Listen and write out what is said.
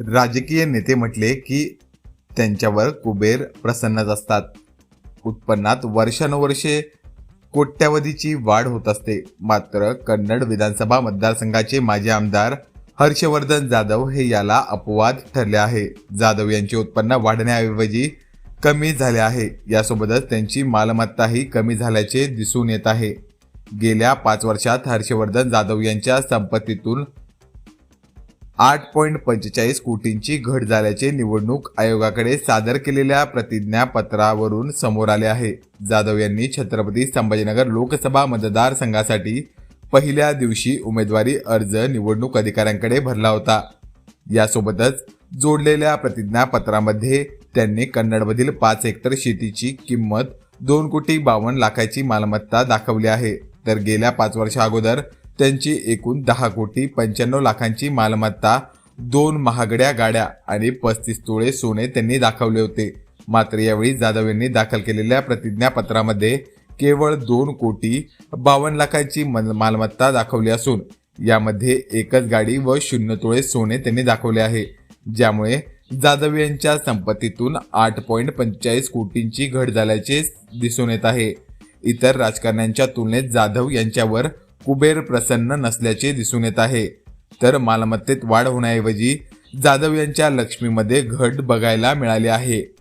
राजकीय नेते म्हटले की त्यांच्यावर कुबेर प्रसन्नच असतात. उत्पन्नात वर्षानुवर्षे कोट्यावधीची वाढ होत असते. मात्र कन्नड विधानसभा मतदारसंघाचे माजी आमदार हर्षवर्धन जाधव हे याला अपवाद ठरले आहे. जाधव यांचे उत्पन्न वाढण्याऐवजी कमी झाले आहे. यासोबतच त्यांची मालमत्ताही कमी झाल्याचे दिसून येत आहे. गेल्या पाच वर्षात हर्षवर्धन जाधव यांच्या संपत्तीतून आठ पॉईंट पंचेचाळीस कोटींची घट झाल्याचे निवडणूक आयोगाकडे सादर केलेल्या प्रतिज्ञापत्रावरून समोर आले आहे. जाधव यांनी छत्रपती संभाजीनगर लोकसभा मतदारसंघासाठी पहिल्या दिवशी उमेदवारी अर्ज निवडणूक अधिकाऱ्यांकडे भरला होता. यासोबतच जोडलेल्या प्रतिज्ञापत्रामध्ये त्यांनी कन्नडमधील पाच हेक्टर शेतीची किंमत दोन कोटी बावन्न लाखाची मालमत्ता दाखवली आहे. तर गेल्या पाच वर्षा अगोदर त्यांची एकूण दहा कोटी पंच्याण्णव लाखांची मालमत्ता दोन महागड्या गाड्या आणि पस्तीस तोळे सोने त्यांनी दाखवले होते. मात्र यावेळी जाधव यांनी दाखल केलेल्या प्रतिज्ञापत्रामध्ये केवळ दोन कोटी बावन्न लाखांची मल- मालमत्ता दाखवली असून यामध्ये एकच गाडी व शून्य तोळे सोने त्यांनी दाखवले आहे. ज्यामुळे जाधव यांच्या संपत्तीतून आठ पॉईंट पंचेचाळीस कोटींची घट झाल्याचे दिसून येत आहे. इतर राजकारण्यांच्या तुलनेत जाधव यांच्यावर कुबेर प्रसन्न नसल्याचे दिसून येत आहे. तर मालमत्तेत वाढ होण्याऐवजी जाधव यांच्या लक्ष्मीमध्ये घट बघायला मिळाली आहे.